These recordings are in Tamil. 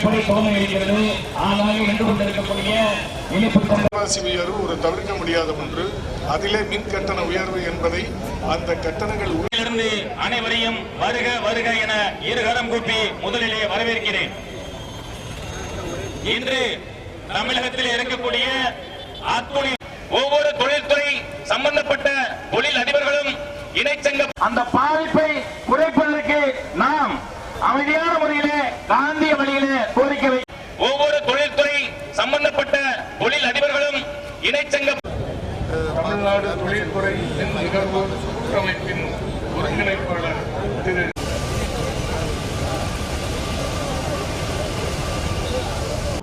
எப்படி தோல்வி இருக்கிறது ஆனால் நின்று கொண்டிருக்கக்கூடிய இனிப்பு உயர்வு ஒரு தவிர்க்க முடியாத ஒன்று. அதிலே மின் கட்டண உயர்வு என்பதை அந்த கட்டணங்கள் உயர் இருந்து அனைவரையும் வருக வருக என இருகரம் கூப்பி முதலிலே வரவேற்கிறேன். இன்று தமிழகத்தில் இருக்கக்கூடிய அத்துணை ஒவ்வொரு தொழில்துறை சம்பந்தப்பட்ட தொழில் அதிபர்களும் இணைச்சங்க அந்த பாதிப்பை குறைப்பதற்கு நாம் அமைதியான முறையிலே காந்திய வழியிலே கோரிக்கை ஒவ்வொரு தொழில்துறை சம்பந்தப்பட்ட தொழில் அதிபர்களும் இணைச்சங்க தமிழ்நாடு தொழில்துறை கூட்டமைப்பின் ஒருங்கிணைப்பாளர் திரு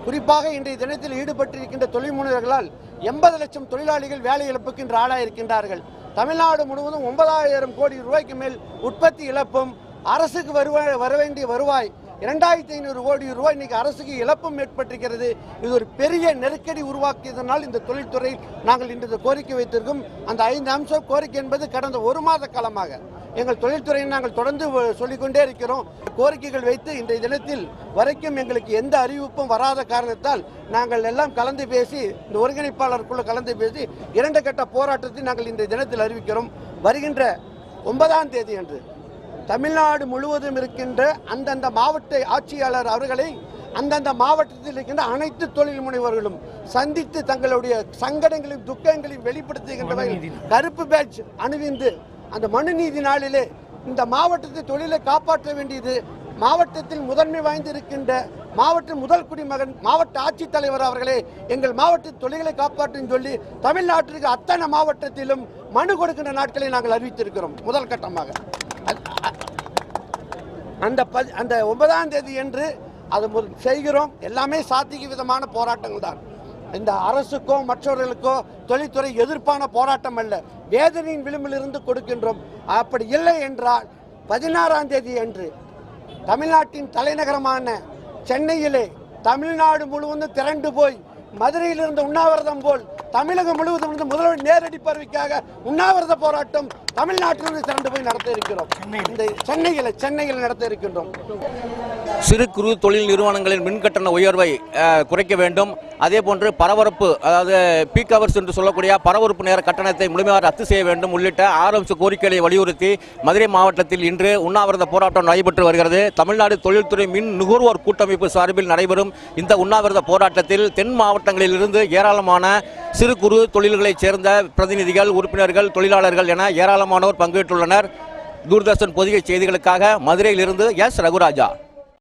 குறிப்பாக இன்றைய தினத்தில் ஈடுபட்டிருக்கின்ற தொழில் முனைவர்களால் எண்பது லட்சம் தொழிலாளிகள் வேலை இழப்புக்கு இன்று ஆளாயிருக்கின்றார்கள். தமிழ்நாடு முழுவதும் ஒன்பதாயிரம் கோடி ரூபாய்க்கு மேல் உற்பத்தி இழப்பும் அரசுக்கு வருவாய் வர வேண்டிய வருவாய். இரண்டாயிரத்தி ஐநூறு கோடி ரூபாய் இன்னைக்கு அரசுக்கு இழப்பும் ஏற்பட்டிருக்கிறது. இது ஒரு பெரிய நெருக்கடி உருவாக்கியதனால் இந்த தொழில்துறை நாங்கள் இன்று கோரிக்கை வைத்திருக்கோம். அந்த ஐந்து அம்சம் கோரிக்கை என்பது கடந்த ஒரு மாத காலமாக எங்கள் தொழில்துறையை நாங்கள் தொடர்ந்து சொல்லிக்கொண்டே இருக்கிறோம். கோரிக்கைகள் வைத்து இன்றைய தினத்தில் வரைக்கும் எங்களுக்கு எந்த அறிவிப்பும் வராத காரணத்தால் நாங்கள் எல்லாம் கலந்து பேசி இந்த ஒருங்கிணைப்பாளருக்குள்ள கலந்து பேசி இரண்டு கட்ட போராட்டத்தை நாங்கள் இன்றைய தினத்தில் அறிவிக்கிறோம். வருகின்ற ஒன்பதாம் தேதி அன்று தமிழ்நாடு முழுவதும் இருக்கின்ற அந்தந்த மாவட்ட ஆட்சியாளர் அவர்களை அந்தந்த மாவட்டத்தில் இருக்கின்ற அனைத்து தொழில் முனைவர்களும் சந்தித்து தங்களுடைய சங்கடங்களையும் துக்கங்களையும் வெளிப்படுத்துகின்ற கருப்பு பேட்ச் அணிவிந்து அந்த மனுநீதி நாளிலே இந்த மாவட்டத்தை தொழிலை காப்பாற்ற வேண்டியது மாவட்டத்தில் முதன்மை வாய்ந்திருக்கின்ற மாவட்ட முதல் குடிமகன் மாவட்ட ஆட்சித்தலைவர் அவர்களே எங்கள் மாவட்ட தொழில்களை காப்பாற்றும் சொல்லி தமிழ்நாட்டிற்கு அத்தனை மாவட்டத்திலும் மனு கொடுக்கின்ற நாட்களை நாங்கள் அறிவித்திருக்கிறோம். முதல் கட்டமாக. அந்த பதி அந்த ஒன்பதாம் தேதி என்று அது செய்கிறோம். எல்லாமே சாத்திக விதமான போராட்டங்கள் தான். இந்த அரசுக்கோ மற்றவர்களுக்கோ தொழில்துறை எதிர்ப்பான போராட்டம் அல்ல. வேதனையின் விளிம்பிலிருந்து கொடுக்கின்றோம். அப்படி இல்லை என்றால் பதினாறாம் தேதி அன்று தமிழ்நாட்டின் தலைநகரமான சென்னையிலே தமிழ்நாடு முழுவதும் திரண்டு போய் மதுரையிலிருந்து உண்ணாவிரதம் போல் தமிழகம் முழுவதும் இருந்து முதல்வர் நேரடி பார்வைக்காக உண்ணாவிரத போராட்டம் தமிழ்நாட்டிலிருந்து திரண்டு போய் நடத்த இருக்கிறோம். இந்த சென்னையில் சென்னையில் நடத்த இருக்கின்றோம் சிறு குறு தொழில் நிறுவனங்களின் மின்கட்டண உயர்வை குறைக்க வேண்டும். அதே போன்று பரபரப்பு அதாவது பீக் ஹவர்ஸ் என்று சொல்லக்கூடிய பரபரப்பு நேர கட்டணத்தை முழுமையாக ரத்து செய்ய வேண்டும் உள்ளிட்ட அம்ச கோரிக்கைகளை வலியுறுத்தி மதுரை மாவட்டத்தில் இன்று உண்ணாவிரத போராட்டம் நடைபெற்று வருகிறது. தமிழ்நாடு தொழில்துறை மின் நுகர்வோர் கூட்டமைப்பு சார்பில் நடைபெறும் இந்த உண்ணாவிரத போராட்டத்தில் தென் மாவட்டங்களிலிருந்து ஏராளமான சிறு குறு தொழில்களைச் சேர்ந்த பிரதிநிதிகள் உறுப்பினர்கள் தொழிலாளர்கள் என ஏராளமானோர் பங்கேற்றுள்ளனர். தூர்தர்ஷன் பொதிகை செய்திகளுக்காக மதுரையிலிருந்து எஸ். ரகுராஜா.